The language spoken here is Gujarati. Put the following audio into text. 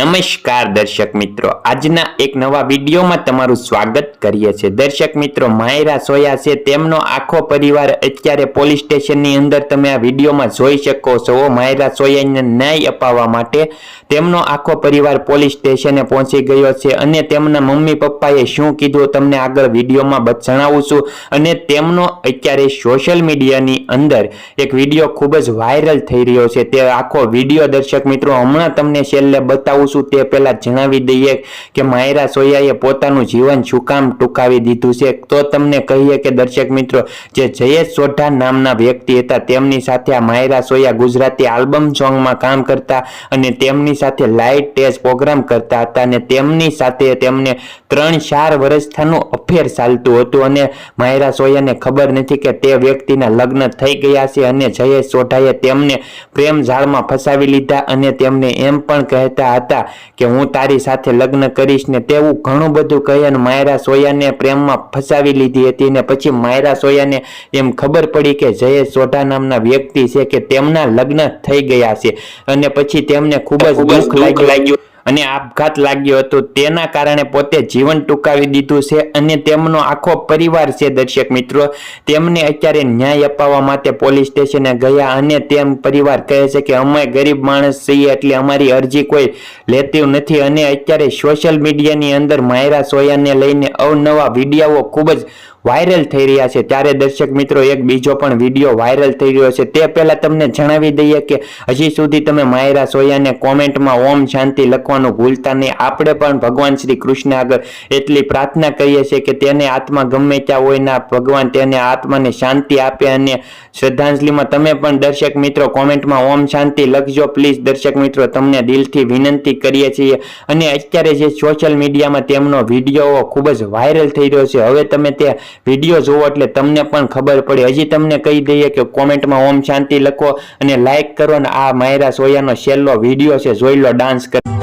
નમસ્કાર દર્શક મિત્રો. આજના એક નવા વિડીયોમાં તમારું સ્વાગત કરીએ છીએ. દર્શક મિત્રો, માયરા સોયા છે. તેમનો આખો પરિવાર અત્યારે પોલીસ સ્ટેશનની અંદર તમે આ વિડીયોમાં જોઈ શકો છો. માયરા સોયાને ન્યાય અપાવવા માટે તેમનો આખો પરિવાર પોલીસ સ્ટેશને પહોંચી ગયો છે અને તેમના મમ્મી પપ્પાએ શું કીધું તમને આગળ વિડીયોમાં જણાવું છું. અને તેમનો અત્યારે સોશિયલ મીડિયાની અંદર એક વીડિયો ખૂબ જ વાયરલ થઈ રહ્યો છે. તે આખો વીડિયો દર્શક મિત્રો, હમણાં તમને છેલ્લે બતાવું છું તે પહેલાં જણાવી દઈએ કે માયરા સોયાએ પોતાનું જીવન શું ટૂંકાવી દીધું છે. તો તમને કહીએ કે દર્શક મિત્રો, જે જયેશ સોઢા નામના વ્યક્તિ હતા, તેમની સાથે આ માયરા સોયા ગુજરાતી આલ્બમ સોંગમાં કામ કરતા અને તેમની સાથે લાઈટ ટેસ્ટ પ્રોગ્રામ કરતા હતા અને તેમની સાથે તેમને ત્રણ ચાર વર્ષથાનું અફેર ચાલતું હતું અને માયરા સોયાને ખબર નથી કે તે વ્યક્તિના લગ્ન થઈ ગયા છે અને જયેશ સોઢાએ તેમને પ્રેમ ઝાડમાં ફસાવી લીધા અને તેમને એમ પણ કહેતા હતા કે હું તારી સાથે લગ્ન કરીશ ને તેવું ઘણું બધું કહે અને માયરા સોયાને પ્રેમમાં ફસાવી લીધી હતી ને પછી માયરા સોયાને એમ ખબર પડી કે જયેશ સોઢા નામના વ્યક્તિ છે કે તેમના લગ્ન થઈ ગયા છે. અને પછી તેમને ખૂબ જ દુઃખ લાગ્યું. અને આપઘાત લાગ્યો હતો. તેના કારણે પોતે જીવન ટૂંકાવી દીધું છે અને તેમનો આખો પરિવાર છે દર્શક મિત્રો. તેમને અત્યારે ન્યાય અપાવવા માટે પોલીસ સ્ટેશને ગયા અને તેમ પરિવાર કહે છે કે અમે ગરીબ માણસ છીએ એટલે અમારી અરજી કોઈ લેતી નથી અને અત્યારે સોશિયલ મીડિયાની અંદર માયરા સોયાને લઈને અવનવા વિડીયાઓ ખૂબ જ વાયરલ થઈ રહ્યા છે. ત્યારે દર્શક મિત્રો, એક બીજો પણ વીડિયો વાયરલ થઈ રહ્યો છે. તે પહેલાં તમને જણાવી દઈએ કે હજી સુધી તમે માયરા સોયાને કોમેન્ટમાં ઓમ શાંતિ લખવાનું ભૂલતા નહીં. આપણે પણ ભગવાન શ્રી કૃષ્ણ આગળ એટલી પ્રાર્થના કરીએ છીએ કે તેને આત્મા ગમે ત્યાં હોય ના ભગવાન તેને આત્માને શાંતિ આપે અને શ્રદ્ધાંજલિમાં તમે પણ દર્શક મિત્રો કોમેન્ટમાં ઓમ શાંતિ લખજો. પ્લીઝ દર્શક મિત્રો, તમને દિલથી વિનંતી કરીએ છીએ. અને અત્યારે જે સોશિયલ મીડિયામાં તેમનો વીડિયો ખૂબ જ વાયરલ થઈ રહ્યો છે. હવે તમે તે વીડિયો જોવો એટલે તમને પણ ખબર પડે. હજી તમને કહી દઈએ કે કોમેન્ટમાં ઓમ શાંતિ લખો અને લાઇક કરો અને આ માયરા સોયાનો છેલ્લો વીડિયો છે, જોઈ લો ડાન્સ કરો.